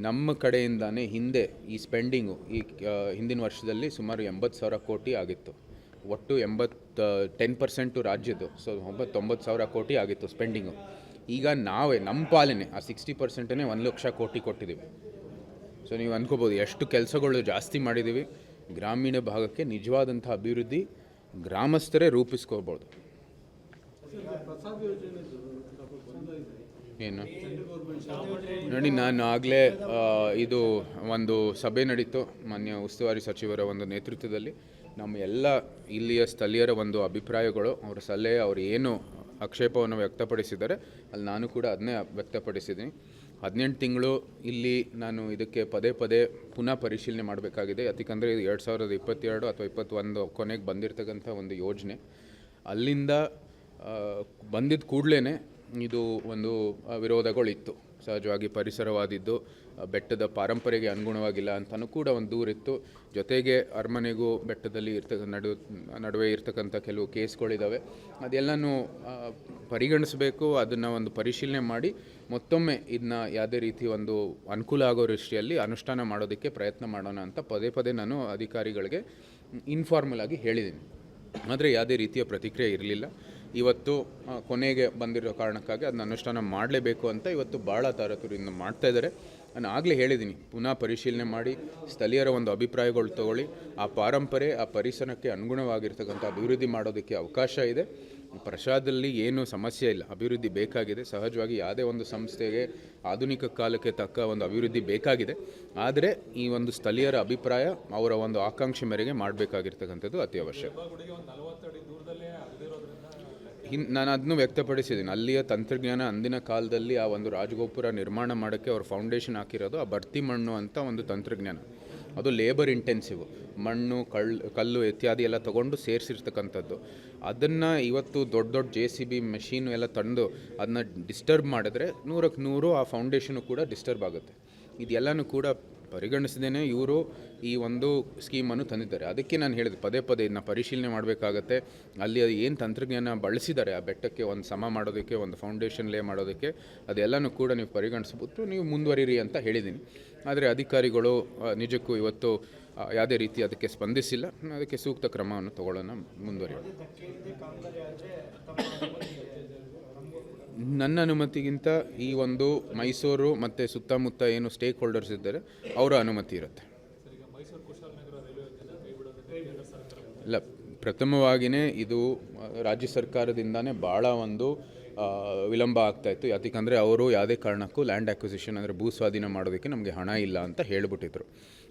ನಮ್ಮ ಕಡೆಯಿಂದಾನೇ ಹಿಂದೆ ಈ ಸ್ಪೆಂಡಿಂಗು ಈ ಹಿಂದಿನ ವರ್ಷದಲ್ಲಿ ಸುಮಾರು ಎಂಬತ್ತು ಸಾವಿರ ಕೋಟಿ ಆಗಿತ್ತು. ಒಟ್ಟು ಎಂಬತ್ತು ಟೆನ್ ಪರ್ಸೆಂಟು ರಾಜ್ಯದ್ದು. ಸೊ, ಒಂಬತ್ತು, ತೊಂಬತ್ತು ಸಾವಿರ ಕೋಟಿ ಆಗಿತ್ತು ಸ್ಪೆಂಡಿಂಗು. ಈಗ ನಾವೇ, ನಮ್ಮ ಪಾಲನೆ, ಆ ಸಿಕ್ಸ್ಟಿ ಪರ್ಸೆಂಟೇ ಒಂದು ಲಕ್ಷ ಕೋಟಿ ಕೊಟ್ಟಿದ್ದೀವಿ. ಸೊ, ನೀವು ಅನ್ಕೋಬೋದು, ಎಷ್ಟು ಕೆಲಸಗಳು ಜಾಸ್ತಿ ಮಾಡಿದ್ದೀವಿ. ಗ್ರಾಮೀಣ ಭಾಗಕ್ಕೆ ನಿಜವಾದಂಥ ಅಭಿವೃದ್ಧಿ ಗ್ರಾಮಸ್ಥರೇ ರೂಪಿಸ್ಕೋಬೋದು ಏನು? ನೋಡಿ, ನಾನು ಆಗಲೇ ಇದು ಒಂದು ಸಭೆ ನಡೀತು, ಮಾನ್ಯ ಉಸ್ತುವಾರಿ ಸಚಿವರ ಒಂದು ನೇತೃತ್ವದಲ್ಲಿ. ನಮ್ಮ ಎಲ್ಲ ಇಲ್ಲಿಯ ಸ್ಥಳೀಯರ ಒಂದು ಅಭಿಪ್ರಾಯಗಳು, ಅವರ ಸಲಹೆ, ಅವರು ಏನು ಆಕ್ಷೇಪವನ್ನು ವ್ಯಕ್ತಪಡಿಸಿದ್ದಾರೆ, ಅಲ್ಲಿ ನಾನು ಕೂಡ ಅದನ್ನೇ ವ್ಯಕ್ತಪಡಿಸಿದ್ದೀನಿ. ಹದಿನೆಂಟು ತಿಂಗಳು ಇಲ್ಲಿ ನಾನು ಇದಕ್ಕೆ ಪದೇ ಪದೇ ಪುನಃ ಪರಿಶೀಲನೆ ಮಾಡಬೇಕಾಗಿದೆ. ಯಾಕಂದರೆ ಇದು ಎರಡು ಸಾವಿರದ ಇಪ್ಪತ್ತೆರಡು ಅಥವಾ ಇಪ್ಪತ್ತೊಂದು ಕೊನೆಗೆ ಬಂದಿರತಕ್ಕಂಥ ಒಂದು ಯೋಜನೆ. ಅಲ್ಲಿಂದ ಬಂದಿದ್ದ ಕೂಡಲೇ ಇದು ಒಂದು ವಿರೋಧಗಳಿತ್ತು. ಸಹಜವಾಗಿ ಪರಿಸರವಾದಿದ್ದು ಬೆಟ್ಟದ ಪಾರಂಪರೆಗೆ ಅನುಗುಣವಾಗಿಲ್ಲ ಅಂತಲೂ ಕೂಡ ಒಂದು ದೂರಿತ್ತು. ಜೊತೆಗೆ ಅರಮನೆಗೂ ಬೆಟ್ಟದಲ್ಲಿ ಇರ್ತಕ್ಕ, ನಡು, ನಡುವೆ ಇರ್ತಕ್ಕಂಥ ಕೆಲವು ಕೇಸ್ಗಳಿದ್ದಾವೆ ಅದೆಲ್ಲನೂ ಪರಿಗಣಿಸಬೇಕು, ಅದನ್ನು ಒಂದು ಪರಿಶೀಲನೆ ಮಾಡಿ, ಮತ್ತೊಮ್ಮೆ ಇದನ್ನ ಯಾವುದೇ ರೀತಿ ಒಂದು ಅನುಕೂಲ ಆಗೋ ದೃಷ್ಟಿಯಲ್ಲಿ ಅನುಷ್ಠಾನ ಮಾಡೋದಕ್ಕೆ ಪ್ರಯತ್ನ ಮಾಡೋಣ ಅಂತ ಪದೇ ಪದೇ ನಾನು ಅಧಿಕಾರಿಗಳಿಗೆ ಇನ್ಫಾರ್ಮಲ್ ಆಗಿ ಹೇಳಿದ್ದೀನಿ. ಆದರೆ ಯಾವುದೇ ರೀತಿಯ ಪ್ರತಿಕ್ರಿಯೆ ಇರಲಿಲ್ಲ. ಇವತ್ತು ಕೊನೆಗೆ ಬಂದಿರೋ ಕಾರಣಕ್ಕಾಗಿ ಅದನ್ನ ಅನುಷ್ಠಾನ ಮಾಡಲೇಬೇಕು ಅಂತ ಇವತ್ತು ಭಾಳ ತಾರತುರಿಯಿಂದ ಮಾಡ್ತಾ ಇದ್ದಾರೆ. ನಾನು ಆಗಲೇ ಹೇಳಿದ್ದೀನಿ ಪುನಃ ಪರಿಶೀಲನೆ ಮಾಡಿ, ಸ್ಥಳೀಯರ ಒಂದು ಅಭಿಪ್ರಾಯಗಳು ತಗೊಳ್ಳಿ, ಆ ಪಾರಂಪರೆ, ಆ ಪರಿಸರಕ್ಕೆ ಅನುಗುಣವಾಗಿರ್ತಕ್ಕಂಥ ಅಭಿವೃದ್ಧಿ ಮಾಡೋದಕ್ಕೆ ಅವಕಾಶ ಇದೆ. ಪ್ರಸಾದಲ್ಲಿ ಏನೂ ಸಮಸ್ಯೆ ಇಲ್ಲ, ಅಭಿವೃದ್ಧಿ ಬೇಕಾಗಿದೆ. ಸಹಜವಾಗಿ ಯಾವುದೇ ಒಂದು ಸಂಸ್ಥೆಗೆ ಆಧುನಿಕ ಕಾಲಕ್ಕೆ ತಕ್ಕ ಒಂದು ಅಭಿವೃದ್ಧಿ ಬೇಕಾಗಿದೆ. ಆದರೆ ಈ ಒಂದು ಸ್ಥಳೀಯರ ಅಭಿಪ್ರಾಯ, ಅವರ ಒಂದು ಆಕಾಂಕ್ಷೆ ಮೇರೆಗೆ ಮಾಡಬೇಕಾಗಿರ್ತಕ್ಕಂಥದ್ದು ಅತಿ ಅವಶ್ಯಕ ಹಿನ್ ನಾನು ಅದನ್ನು ವ್ಯಕ್ತಪಡಿಸಿದ್ದೀನಿ ಅಲ್ಲಿಯ ತಂತ್ರಜ್ಞಾನ ಅಂದಿನ ಕಾಲದಲ್ಲಿ ಆ ಒಂದು ರಾಜಗೋಪುರ ನಿರ್ಮಾಣ ಮಾಡೋಕ್ಕೆ ಅವ್ರು ಫೌಂಡೇಶನ್ ಹಾಕಿರೋದು ಆ ಭರ್ತಿ ಮಣ್ಣು ಅಂತ ಒಂದು ತಂತ್ರಜ್ಞಾನ. ಅದು ಲೇಬರ್ ಇಂಟೆನ್ಸಿವ್ ಮಣ್ಣು ಕಳ್ಳು ಕಲ್ಲು ಇತ್ಯಾದಿ ಎಲ್ಲ ತೊಗೊಂಡು ಸೇರಿಸಿರ್ತಕ್ಕಂಥದ್ದು. ಅದನ್ನು ಇವತ್ತು ದೊಡ್ಡ ದೊಡ್ಡ ಜೆ ಸಿ ಬಿ ಮೆಷೀನು ಎಲ್ಲ ತಂದು ಅದನ್ನ ಡಿಸ್ಟರ್ಬ್ ಮಾಡಿದ್ರೆ ನೂರಕ್ಕೆ ನೂರು ಆ ಫೌಂಡೇಶನು ಕೂಡ ಡಿಸ್ಟರ್ಬ್ ಆಗುತ್ತೆ. ಇದೆಲ್ಲನೂ ಕೂಡ ಪರಿಗಣಿಸದೇ ಇವರು ಈ ಒಂದು ಸ್ಕೀಮನ್ನು ತಂದಿದ್ದಾರೆ. ಅದಕ್ಕೆ ನಾನು ಹೇಳಿದೆ, ಪದೇ ಪದೇ ಇದನ್ನ ಪರಿಶೀಲನೆ ಮಾಡಬೇಕಾಗತ್ತೆ. ಅಲ್ಲಿ ಏನು ತಂತ್ರಜ್ಞಾನ ಬಳಸಿದ್ದಾರೆ, ಆ ಬೆಟ್ಟಕ್ಕೆ ಒಂದು ಸಮ ಮಾಡೋದಕ್ಕೆ, ಒಂದು ಫೌಂಡೇಶನ್ ಲೇ ಮಾಡೋದಕ್ಕೆ, ಅದೆಲ್ಲನೂ ಕೂಡ ನೀವು ಪರಿಗಣಿಸ್ಬಿಟ್ಟು ನೀವು ಮುಂದುವರಿರಿ ಅಂತ ಹೇಳಿದ್ದೀನಿ. ಆದರೆ ಅಧಿಕಾರಿಗಳು ನಿಜಕ್ಕೂ ಇವತ್ತು ಯಾವುದೇ ರೀತಿ ಅದಕ್ಕೆ ಸ್ಪಂದಿಸಿಲ್ಲ. ಅದಕ್ಕೆ ಸೂಕ್ತ ಕ್ರಮವನ್ನು ತಗೊಳ್ಳೋಣ, ಮುಂದುವರಿಯೋಣ. ನನ್ನ ಅನುಮತಿಗಿಂತ ಈ ಒಂದು ಮೈಸೂರು ಮತ್ತು ಸುತ್ತಮುತ್ತ ಏನು ಸ್ಟೇಕ್ ಹೋಲ್ಡರ್ಸ್ ಇದ್ದಾರೆ, ಅವರ ಅನುಮತಿ ಇರುತ್ತೆ. ಇಲ್ಲ ಪ್ರಥಮವಾಗಿಯೇ ಇದು ರಾಜ್ಯ ಸರ್ಕಾರದಿಂದನೇ ಭಾಳ ಒಂದು ವಿಳಂಬ ವಿಳಂಬ ಆಗ್ತಾಯಿತ್ತು ಯಾಕಂದರೆ ಅವರು ಯಾವುದೇ ಕಾರಣಕ್ಕೂ ಲ್ಯಾಂಡ್ ಅಕ್ವಿಸಿಷನ್ ಅಂದರೆ ಭೂ ಸ್ವಾಧೀನ ಮಾಡೋದಕ್ಕೆ ನಮಗೆ ಹಣ ಇಲ್ಲ ಅಂತ ಹೇಳಿಬಿಟ್ಟಿದ್ರು.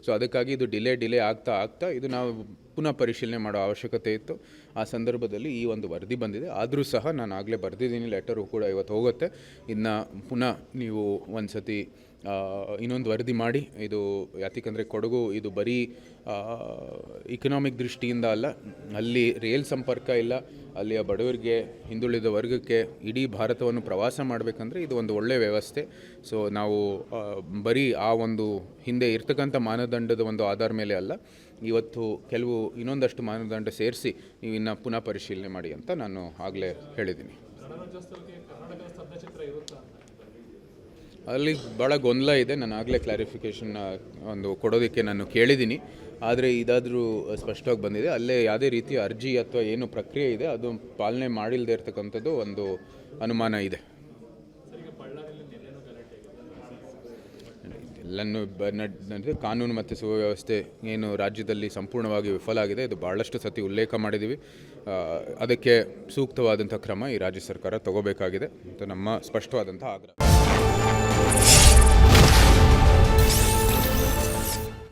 ಸೊ ಅದಕ್ಕಾಗಿ ಇದು ಡಿಲೇ ಡಿಲೇ ಆಗ್ತಾ ಆಗ್ತಾ ಇದು ನಾವು ಪುನಃ ಪರಿಶೀಲನೆ ಮಾಡೋ ಅವಶ್ಯಕತೆ ಇತ್ತು. ಆ ಸಂದರ್ಭದಲ್ಲಿ ಈ ಒಂದು ವರದಿ ಬಂದಿದೆ. ಆದರೂ ಸಹ ನಾನು ಆಗಲೇ ಬರೆದಿದ್ದೀನಿ ಲೆಟರು ಕೂಡ ಇವತ್ತು ಹೋಗುತ್ತೆ. ಇನ್ನು ಪುನಃ ನೀವು ಒಂದು ಸತಿ ಇನ್ನೊಂದು ವರದಿ ಮಾಡಿ. ಇದು ಯಾತಕ್ಕಂದರೆ ಕೊಡಗು, ಇದು ಬರೀ ಇಕನಾಮಿಕ್ ದೃಷ್ಟಿಯಿಂದ ಅಲ್ಲ. ಅಲ್ಲಿ ರೇಲ್ ಸಂಪರ್ಕ ಇಲ್ಲ. ಅಲ್ಲಿಯ ಬಡವರಿಗೆ, ಹಿಂದುಳಿದ ವರ್ಗಕ್ಕೆ ಇಡೀ ಭಾರತವನ್ನು ಪ್ರವಾಸ ಮಾಡಬೇಕಂದ್ರೆ ಇದು ಒಂದು ಒಳ್ಳೆಯ ವ್ಯವಸ್ಥೆ. ಸೊ ನಾವು ಬರೀ ಆ ಒಂದು ಹಿಂದೆ ಇರ್ತಕ್ಕಂಥ ಮಾನದಂಡದ ಒಂದು ಆಧಾರ ಮೇಲೆ ಅಲ್ಲ, ಇವತ್ತು ಕೆಲವು ಇನ್ನೊಂದಷ್ಟು ಮಾನದಂಡ ಸೇರಿಸಿ ನೀವು ಇನ್ನು ಪುನಃ ಪರಿಶೀಲನೆ ಮಾಡಿ ಅಂತ ನಾನು ಆಗಲೇ ಹೇಳಿದ್ದೀನಿ. ಅಲ್ಲಿ ಭಾಳ ಗೊಂದಲ ಇದೆ, ನಾನು ಆಗಲೇ ಕ್ಲಾರಿಫಿಕೇಷನ್ ಒಂದು ಕೊಡೋದಕ್ಕೆ ನಾನು ಕೇಳಿದ್ದೀನಿ. ಆದರೆ ಇದಾದರೂ ಸ್ಪಷ್ಟವಾಗಿ ಬಂದಿದೆ, ಅಲ್ಲೇ ಯಾವುದೇ ರೀತಿಯ ಅರ್ಜಿ ಅಥವಾ ಏನು ಪ್ರಕ್ರಿಯೆ ಇದೆ, ಅದು ಪಾಲನೆ ಮಾಡಿಲ್ಲದೆ ಇರತಕ್ಕಂಥದ್ದು ಒಂದು ಅನುಮಾನ ಇದೆ. ಎಲ್ಲನೂ ನಡೆದು ಕಾನೂನು ಮತ್ತು ಸುವ್ಯವಸ್ಥೆ ಏನು ರಾಜ್ಯದಲ್ಲಿ ಸಂಪೂರ್ಣವಾಗಿ ವಿಫಲ ಆಗಿದೆ. ಇದು ಭಾಳಷ್ಟು ಸತಿ ಉಲ್ಲೇಖ ಮಾಡಿದ್ದೀವಿ ಅದಕ್ಕೆ ಸೂಕ್ತವಾದಂಥ ಕ್ರಮ ಈ ರಾಜ್ಯ ಸರ್ಕಾರ ತಗೋಬೇಕಾಗಿದೆ ಅಂತ ನಮ್ಮ ಸ್ಪಷ್ಟವಾದಂಥ ಆಗ್ರಹ.